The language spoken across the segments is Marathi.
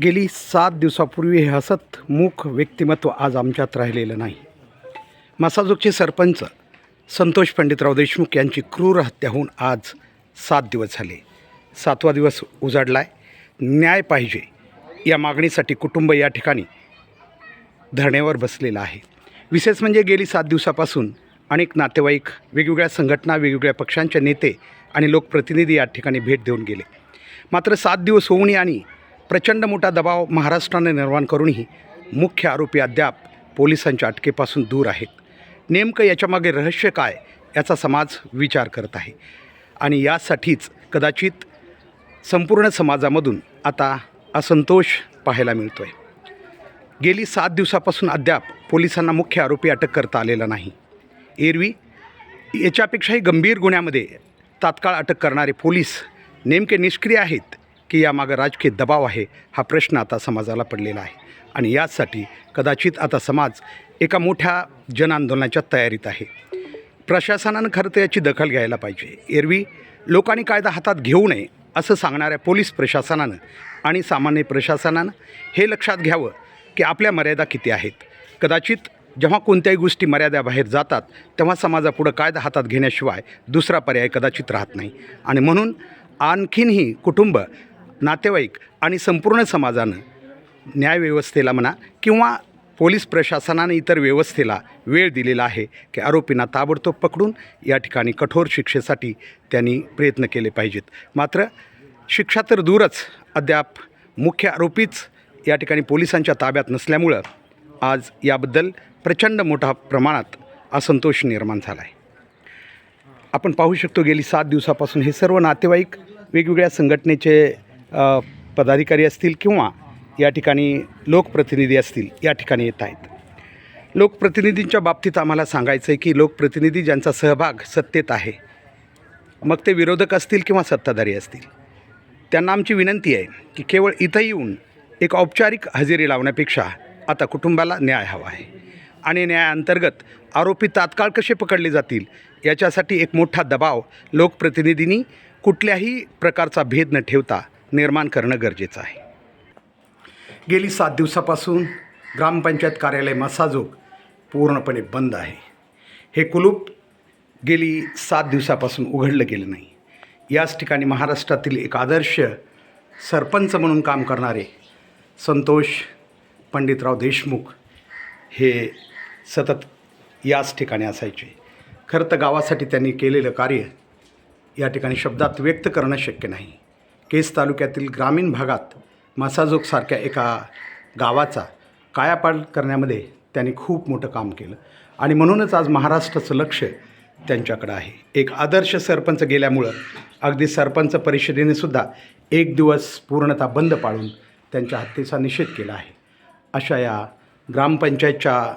गेली सात दिवसापूर्वी हे हसत मूक व्यक्तिमत्व आज आमच्यात राहिलेलं नाही. मसाजोगचे सरपंच संतोष पंडितराव देशमुख यांची क्रूर हत्या होऊन आज सात दिवस झाले. सातवा दिवस उजाडला आहे न्याय पाहिजे या मागणीसाठी कुटुंब या ठिकाणी धरण्यावर बसलेलं आहे. विशेष म्हणजे गेली सात दिवसापासून अनेक नातेवाईक वेगवेगळ्या संघटना वेगवेगळ्या पक्षांचे नेते आणि लोकप्रतिनिधी या ठिकाणी भेट देऊन गेले. मात्र सात दिवस होऊनही आणि प्रचंड मोठा दबाव महाराष्ट्राने निर्माण करूनही मुख्य आरोपी अद्याप पोलिसांच्या अटकेपासून दूर आहेत. नेमकं याच्यामागे रहस्य काय याचा समाज विचार करत आहे. आणि यासाठीच कदाचित संपूर्ण समाजामधून आता असंतोष पाहायला मिळतो आहे गेली सात दिवसापासून अद्याप पोलिसांना मुख्य आरोपी अटक करता आलेला नाही. एरवी याच्यापेक्षाही गंभीर गुन्ह्यामध्ये तात्काळ अटक करणारे पोलीस नेमके निष्क्रिय आहेत की यामागं राजकीय दबाव आहे हा प्रश्न आता समाजाला पडलेला आहे. आणि यासाठी कदाचित आता समाज एका मोठ्या जनआंदोलनाच्या तयारीत आहे. प्रशासनानं खरं तर याची दखल घ्यायला पाहिजे. एरवी लोकांनी कायदा हातात घेऊ नये असं सांगणाऱ्या पोलीस प्रशासनानं आणि सामान्य प्रशासनानं हे लक्षात घ्यावं की आपल्या मर्यादा किती आहेत. कदाचित जेव्हा कोणत्याही गोष्टी मर्यादाबाहेर जातात तेव्हा समाजापुढं कायदा हातात घेण्याशिवाय दुसरा पर्याय कदाचित राहत नाही. आणि म्हणून आणखीनही कुटुंब नातेवाईक आणि संपूर्ण समाजानं न्यायव्यवस्थेला म्हणा किंवा पोलीस प्रशासनाने इतर व्यवस्थेला वेळ दिलेला आहे की आरोपींना ताबडतोब पकडून या ठिकाणी कठोर शिक्षेसाठी त्यांनी प्रयत्न केले पाहिजेत. मात्र शिक्षा तर दूरच अद्याप मुख्य आरोपीच या ठिकाणी पोलिसांच्या ताब्यात नसल्यामुळं आज याबद्दल प्रचंड मोठा प्रमाणात असंतोष निर्माण झाला आहे आपण पाहू शकतो गेली सात दिवसापासून हे सर्व नातेवाईक वेगवेगळ्या संघटनेचे पदाधिकारी असतील किंवा या ठिकाणी लोकप्रतिनिधी असतील या ठिकाणी येत आहेत. लोकप्रतिनिधींच्या बाबतीत आम्हाला सांगायचं आहे की लोकप्रतिनिधी ज्यांचा सहभाग सत्तेत आहे मग ते विरोधक असतील किंवा सत्ताधारी असतील. त्यांना आमची विनंती आहे की केवळ इथं येऊन एक औपचारिक हजेरी लावण्यापेक्षा आता कुटुंबाला न्याय हवा आहे. आणि न्यायाअंतर्गत आरोपी तात्काळ कसे पकडले जातील याच्यासाठी एक मोठा दबाव लोकप्रतिनिधींनी कुठल्याही प्रकारचा भेद न ठेवता निर्माण करणं गरजेचं आहे. गेली सात दिवसापासून ग्रामपंचायत कार्यालय मसाजोग पूर्णपणे बंद आहे. हे कुलूप गेली सात दिवसापासून उघडलं गेलं नाही. याच ठिकाणी महाराष्ट्रातील एक आदर्श सरपंच म्हणून काम करणारे संतोष पंडितराव देशमुख हे सतत याच ठिकाणी असायचे. खरं तर गावासाठी त्यांनी केलेलं कार्य या ठिकाणी शब्दात व्यक्त करणं शक्य नाही. केस तालुक्यातील ग्रामीण भागात मसाजोगसारख्या एका गावाचा कायापालट करण्यामध्ये त्यांनी खूप मोठं काम केलं. आणि म्हणूनच आज महाराष्ट्राचं लक्ष त्यांच्याकडं आहे. एक आदर्श सरपंच गेल्यामुळं अगदी सरपंच परिषदेने सुद्धा एक दिवस पूर्णतः बंद पाळून त्यांच्या हत्येचा निषेध केला आहे. अशा या ग्रामपंचायतच्या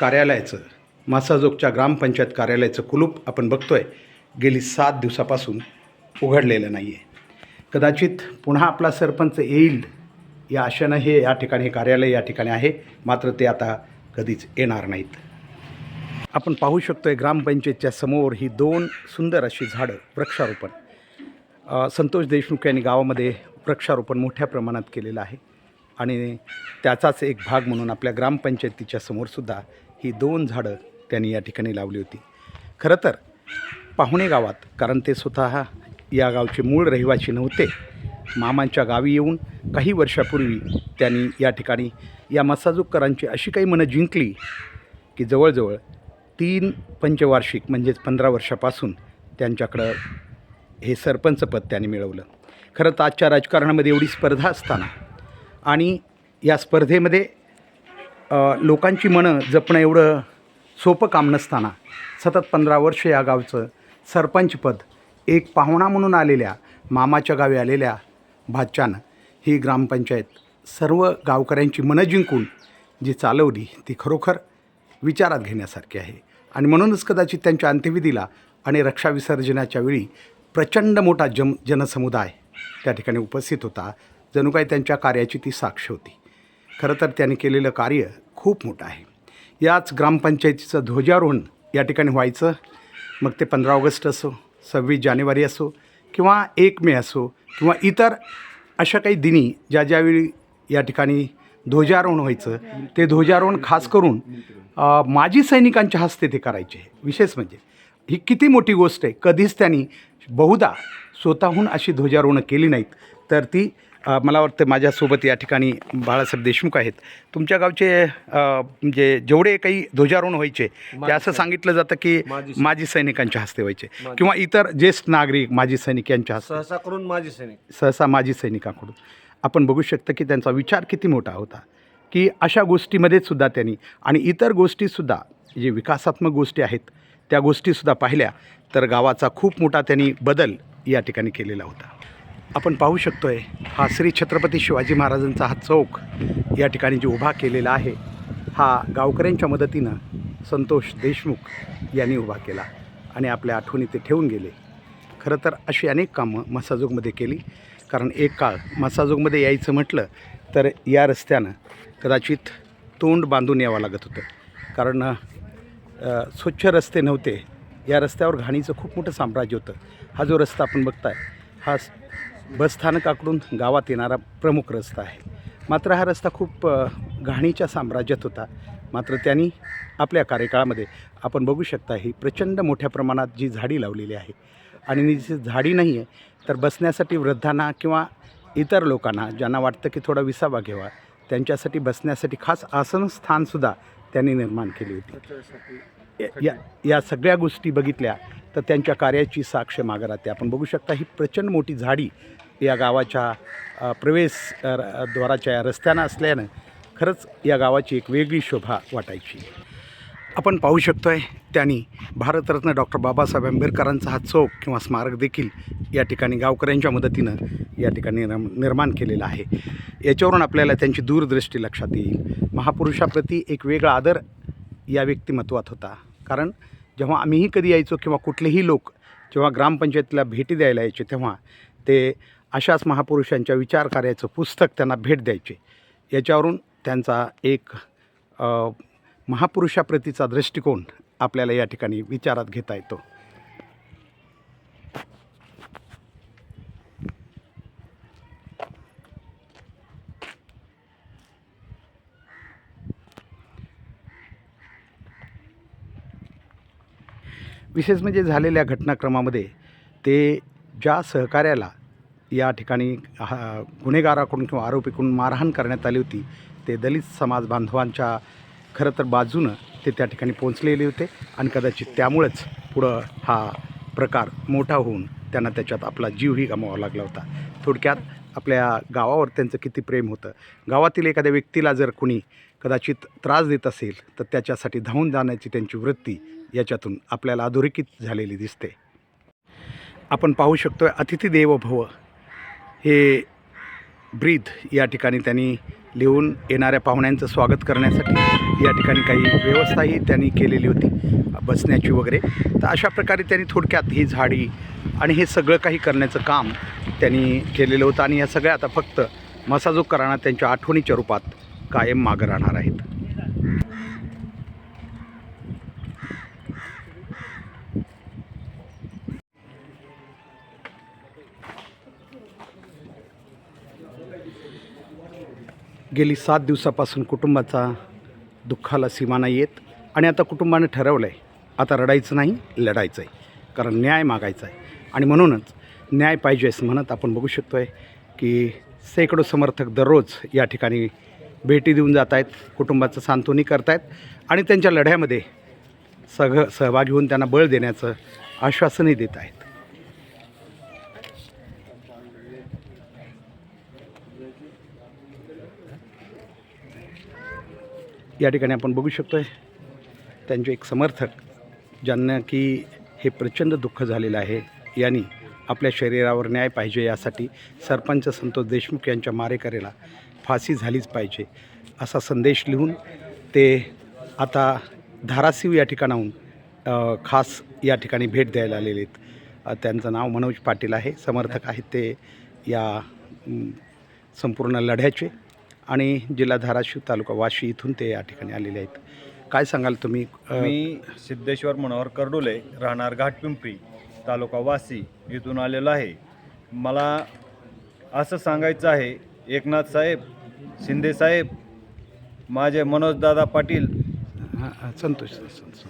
कार्यालयाचं मासाजोगच्या ग्रामपंचायत कार्यालयाचं कुलूप आपण बघतो आहे गेली सात दिवसापासून उघडलेलं नाही आहे कदाचित पुन्हा आपला सरपंच येईल या आशेनं हे या ठिकाणी हे कार्यालय या ठिकाणी आहे मात्र ते आता कधीच येणार नाहीत. आपण पाहू शकतो आहे ग्रामपंचायतच्या समोर ही दोन सुंदर अशी झाडं वृक्षारोपण. संतोष देशमुख यांनी गावामध्ये वृक्षारोपण मोठ्या प्रमाणात केलेलं आहे आणि त्याचाच एक भाग म्हणून आपल्या ग्रामपंचायतीच्या समोरसुद्धा ही दोन झाडं त्यांनी या ठिकाणी लावली होती. खरं तर पाहुणे गावात कारण ते स्वतः या गावचे मूळ रहिवासी नव्हते. मामांच्या गावी येऊन काही वर्षापूर्वी त्यांनी या ठिकाणी या मसाजुकरांची अशी काही मनं जिंकली की जवळजवळ तीन पंचवार्षिक म्हणजेच पंधरा वर्षापासून त्यांच्याकडं हे सरपंचपद त्यांनी मिळवलं. खरं तर आजच्या राजकारणामध्ये एवढी स्पर्धा असताना आणि या स्पर्धेमध्ये लोकांची मनं जपणं एवढं सोपं काम नसताना सतत पंधरा वर्ष या गावचं सरपंचपद एक पाहुणा म्हणून आलेल्या मामाच्या गावी आलेल्या भाच्यानं ही ग्रामपंचायत सर्व गावकऱ्यांची मनं जिंकून जी चालवली ती खरोखर विचारात घेण्यासारखी आहे. आणि म्हणूनच कदाचित त्यांच्या अंत्यविधीला आणि रक्षाविसर्जनाच्या वेळी प्रचंड मोठा जम जनसमुदाय त्या ठिकाणी उपस्थित होता. जणू काही त्यांच्या कार्याची ती साक्ष होती. खरं तर त्यांनी केलेलं कार्य खूप मोठं आहे. याच ग्रामपंचायतीचं ध्वजारोहण या ठिकाणी व्हायचं. मग ते पंधरा ऑगस्ट असो सव्वीस जानेवारी असो किंवा एक मे असो किंवा इतर अशा काही दिनी ज्या ज्यावेळी या ठिकाणी ध्वजारोहण व्हायचं ते ध्वजारोहण खास करून माजी सैनिकांच्या हस्ते ते करायचे. विशेष म्हणजे ही किती मोठी गोष्ट आहे. कधीच त्यांनी बहुधा स्वतःहून अशी ध्वजारोहणं केली नाहीत. तर ती मला वाटतं माझ्यासोबत या ठिकाणी बाळासाहेब देशमुख आहेत. तुमच्या गावचे म्हणजे जेवढे काही ध्वजारोहण व्हायचे ते असं सांगितलं जातं की माजी माजी सैनिकांच्या हस्ते व्हायचे. माजी. किंवा इतर ज्येष्ठ नागरिक माजी सैनिक यांच्या हस्ते. सहसा करून माझी सैनिक. सहसा माजी सैनिकाकडून. आपण बघू शकता की त्यांचा विचार किती मोठा होता की अशा गोष्टीमध्ये सुद्धा त्यांनी आणि इतर गोष्टीसुद्धा जे विकासात्मक गोष्टी आहेत त्या गोष्टीसुद्धा पाहिल्या तर गावाचा खूप मोठा त्यांनी बदल या ठिकाणी केलेला होता. आपण पाहू शकतो आहे हा श्री छत्रपती शिवाजी महाराजांचा हा चौक या ठिकाणी जो उभा केलेला आहे हा गावकऱ्यांच्या मदतीनं संतोष देशमुख यांनी उभा केला आणि आपल्या आठवणी ते ठेवून गेले. खरं तर अशी अनेक कामं मसाजोगमध्ये केली कारण एक काळ मसाजोगमध्ये यायचं म्हटलं तर या रस्त्यानं कदाचित तोंड बांधून यावं लागत होतं. कारण स्वच्छ रस्ते नव्हते. या रस्त्यावर घाणीचं खूप मोठं साम्राज्य होतं. हा जो रस्ता आपण बघताय हा स- बसस्थानकाकडून गावात येणारा प्रमुख रस्ता आहे. मात्र हा रस्ता खूप घाणीच्या साम्राज्यात होता. मात्र त्यांनी आपल्या कार्यकाळामध्ये आपण बघू शकता ही प्रचंड मोठ्या प्रमाणात जी झाडी लावलेली आहे आणि जी झाडी नाही आहे तर बसण्यासाठी वृद्धांना किंवा इतर लोकांना ज्यांना वाटतं की थोडा विसावा घ्यावा त्यांच्यासाठी बसण्यासाठी खास आसनस्थानसुद्धा त्यांनी निर्माण केली होती. या- या या सगळ्या गोष्टी बघितल्या तर त्यांच्या कार्याची साक्ष मागं राहते. आपण बघू शकता ही प्रचंड मोठी झाडी या गावाच्या प्रवेश द्वाराच्या या रस्त्यानं असल्यानं खरंच या गावाची एक वेगळी शोभा वाटायची. आपण पाहू शकतो आहे त्यांनी भारतरत्न डॉक्टर बाबासाहेब आंबेडकरांचा हा चौक किंवा स्मारक देखील या ठिकाणी गावकऱ्यांच्या मदतीनं या ठिकाणी निर्म निर्माण केलेला आहे. याच्यावरून आपल्याला त्यांची दूरदृष्टी लक्षात येईल. महापुरुषाप्रती एक वेगळा आदर या व्यक्तिमत्वात होता. कारण जेव्हा आम्हीही कधी यायचो किंवा कुठलेही लोक जेव्हा ग्रामपंचायतीला भेटी द्यायला यायचे तेव्हा ते अशाच महापुरुषांच्या विचार कार्याचं पुस्तक त्यांना भेट द्यायचे. याच्यावरून त्यांचा एक महापुरुषाप्रतीचा दृष्टिकोन आपल्याला या ठिकाणी विचारात घेता येतो. विशेष म्हणजे झालेल्या घटनाक्रमामध्ये ते ज्या सहकार्याला या ठिकाणी हा गुन्हेगाराकडून किंवा आरोपीकडून मारहाण करण्यात आली होती. ते दलित समाज बांधवांच्या खरं तर बाजूनं ते त्या ठिकाणी पोचलेले होते आणि कदाचित त्यामुळेच पुढं हा प्रकार मोठा होऊन त्यांना त्याच्यात आपला जीवही गमावा लागला होता. थोडक्यात आपल्या गावावर त्यांचं किती प्रेम होतं. गावातील एखाद्या व्यक्तीला जर कुणी कदाचित त्रास देत असेल तर त्याच्यासाठी धावून जाण्याची त्यांची वृत्ती याच्यातून आपल्याला अधोरेखित झालेली दिसते. आपण पाहू शकतो अतिथी देवो भव हे ब्रीद या ठिकाणी त्यांनी लिहून येणाऱ्या पाहुण्यांचं स्वागत करण्यासाठी या ठिकाणी काही व्यवस्थाही त्यांनी केलेली होती बसण्याची वगैरे. तर अशा प्रकारे त्यांनी थोडक्यात ही झाडी आणि हे सगळं काही करण्याचं काम त्यांनी केलेलं होतं. आणि या सगळ्या आता फक्त मसाजो मसाजोगकरांना त्यांच्या आठवणीच्या रूपात कायम मागं राहणार आहेत. गेली सात दिवसापासून कुटुंबाचा दुःखाला सीमा नाही येत आणि आता कुटुंबानं ठरवलं आहे आता रडायचं नाही लढायचं आहे कारण न्याय मागायचा आहे. आणि म्हणूनच न्याय पाहिजे असं म्हणत आपण बघू शकतो आहे की शेकडो समर्थक दररोज या ठिकाणी भेटी देऊन जात आहेत कुटुंबाचं सांत्वनी करत आहेत आणि त्यांच्या लढ्यामध्ये सग सहभागी होऊन त्यांना बळ देण्याचं आश्वासनही देत आहेत. या ठिकाणी आपण बघू शकतो आहे त्यांचे एक समर्थक ज्यांना की हे प्रचंड दुःख झालेलं आहे यांनी आपल्या शरीरावर न्याय पाहिजे यासाठी सरपंच संतोष देशमुख यांच्या मारेकऱ्याला फाशी झालीच पाहिजे असा संदेश लिहून ते आता धाराशिव या ठिकाणाहून खास या ठिकाणी भेट द्यायला आलेले आहेत. त्यांचं नाव मनोज पाटील आहे. समर्थक आहेत ते या संपूर्ण लढ्याचे. आणि जिल्हा धाराशिव तालुका वाशी इथून ते या ठिकाणी आलेले आहेत. काय सांगाल तुम्ही? मी सिद्धेश्वर मनोहर कर्डुले राहणार घाटपिंपरी तालुका वासी इथून आलेलो आहे. मला असं सांगायचं आहे एकनाथ साहेब शिंदेसाहेब माझे मनोजदादा पाटील संतोष संतोष.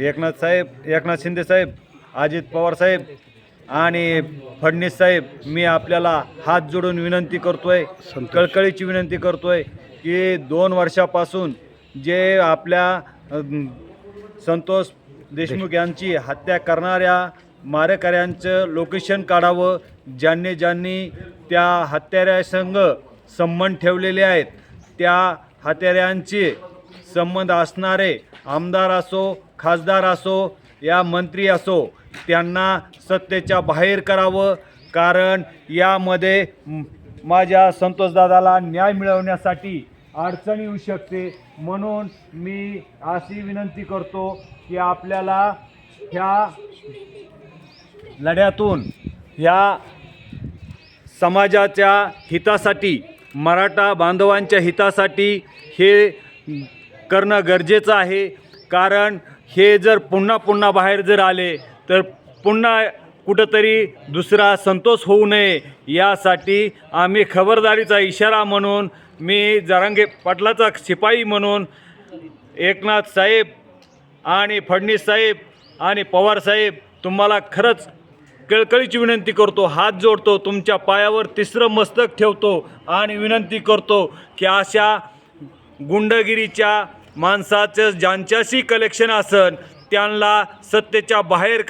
एकनाथ साहेब एकनाथ शिंदे साहेब अजित पवार साहेब आणि फडणवीस साहेब मी आपल्याला हात जोडून विनंती करतोय. कळकळीची विनंती करतोय की दोन वर्षापासून जे आपल्या संतोष देशमुख यांची हत्या करणाऱ्या मारेकऱ्यांचं लोकेशन काढावं ज्यांनी ज्यांनी त्या हत्याऱ्यासंग संबंध ठेवलेले आहेत त्या हत्याऱ्यांचे संबंध असणारे आमदार असो खासदार असो या मंत्री असो त्यांना सत्तेच्या बाहेर करावं. कारण यामध्ये माझ्या संतोषदादाला न्याय मिळवण्यासाठी अडचण येऊ शकते. म्हणून मी अशी विनंती करतो की आपल्याला ह्या लढ्यातून ह्या समाजाच्या हितासाठी मराठा बांधवांच्या हितासाठी हे करणं गरजेचं आहे. कारण हे जर पुन्हा पुन्हा बाहेर जर आले तर पुन्हा कुठंतरी दुसरा संतोष होऊ नये. यासाठी आम्ही खबरदारीचा इशारा म्हणून मी जरांगे पाटलाचा शिपाई म्हणून एकनाथ साहेब आणि फडणीस साहेब आणि पवार साहेब तुम्हाला खरंच कळकळीची विनंती करतो. हात जोडतो तुमच्या पायावर तिसरं मस्तक ठेवतो आणि विनंती करतो की अशा गुंडगिरीच्या माणसाचं ज्यांच्याशी कलेक्शन असन त्यांना सत्तेच्या बाहेर